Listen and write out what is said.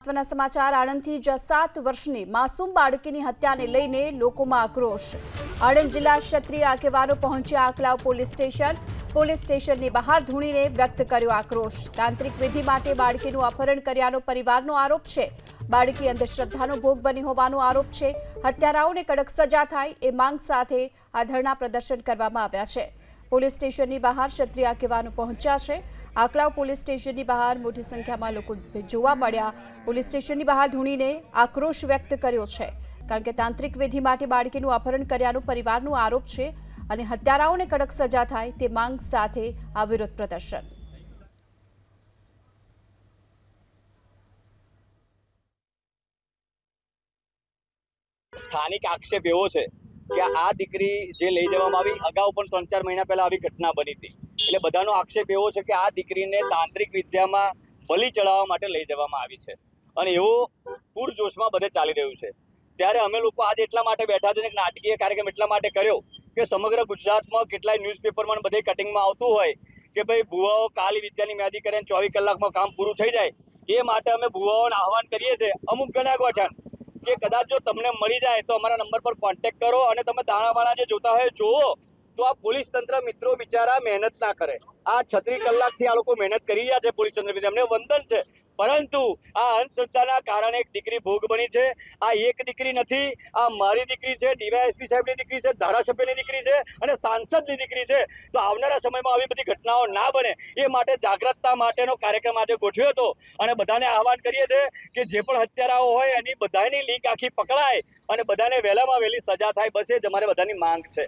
મહત્વના સમાચાર આણંદથી જ સાત વર્ષની માસૂમ બાળકીની હત્યાને લઈને લોકોમાં આક્રોશ. આણંદ જિલ્લા ક્ષત્રિય આગેવાનો પહોંચ્યા આકલાવ પોલીસ સ્ટેશન. પોલીસ સ્ટેશનની બહાર ધૂણીને વ્યક્ત કર્યો આક્રોશ. તાંત્રિક વિધિ માટે બાળકીનું અપહરણ કર્યાનો પરિવારનો આરોપ છે. બાળકી અંધશ્રદ્ધાનો ભોગ બની હોવાનો આરોપ છે. હત્યારાઓને કડક સજા થાય એ માંગ સાથે આ ધરણા પ્રદર્શન કરવામાં આવ્યા છે. પોલીસ સ્ટેશનની બહાર ક્ષત્રિય આગેવાનો પહોંચ્યા છે. આકલાવ પોલીસ સ્ટેશનની બહાર મોટી સંખ્યામાં લોકો જોવા મળ્યા. પોલીસ સ્ટેશનની બહાર ધૂણીને આક્રોશ વ્યક્ત કર્યો છે. કારણ કે તાંત્રિક વિધિ માટે બાળકીનું અપહરણ કર્યાનો પરિવારનો આરોપ છે અને હત્યારાઓને કડક સજા થાય તે માંગ સાથે આ વિરોધ પ્રદર્શન. સ્થાનિક આક્ષેપ એવો છે કે આ દીકરી જે લઈ જવામાં આવી, અગાઉ પણ ત્રણ ચાર મહિના પહેલા આવી ઘટના બની હતી. એટલે બધાનો આક્ષેપ એવો છે કે આ દીકરીને તાંત્રિક વિદ્યામાં બલિ ચડાવવા માટે લઈ જવામાં આવી છે. અને એવો પૂરજોશમાં બધે ચાલી રહ્યું છે. ત્યારે અમે લોકો આજે એટલા માટે બેઠા છે નાટકીય કાર્યક્રમ એટલા માટે કર્યો કે સમગ્ર ગુજરાતમાં કેટલાય ન્યૂઝપેપરમાં બધે કટિંગમાં આવતું હોય કે ભાઈ ભુવાઓ કાલી વિદ્યાની મ્યાદી કરીને ચોવીસ કલાકમાં કામ પૂરું થઈ જાય, એ માટે અમે ભુવાઓને આહવાન કરીએ છીએ. અમુક ગણ્યા ગોઠણ કે કદાચ જો તમને મળી જાય તો અમારા નંબર પર કોન્ટેક્ટ કરો અને તમે દાણાવાળા જે જોતા હોય જુઓ. તો આ પોલીસ તંત્ર મિત્રો બિચારા મહેનત ના કરે. આ છત્રીસ કલાકથી આ લોકો મહેનત કરી રહ્યા છે પોલીસ તંત્ર એમને વંદન છે. પરંતુ આ અંધશ્રદ્ધાના કારણે એક દીકરી ભોગ બની છે. આ એક દીકરી નથી, આ મારી દીકરી છે, ડીવાયએસપી સાહેબની દીકરી છે, ધારાસભ્યની દીકરી છે અને સાંસદની દીકરી છે. તો આવનારા સમયમાં આવી બધી ઘટનાઓ ના બને એ માટે જાગૃતતા માટેનો કાર્યક્રમ આજે ગોઠવ્યો હતો. અને બધાને આહવાન કરીએ છીએ કે જે પણ હત્યારાઓ હોય એની બધાની લીક આખી પકડાય અને બધાને વહેલામાં વહેલી સજા થાય. બસ એ જ અમારે બધાની માંગ છે.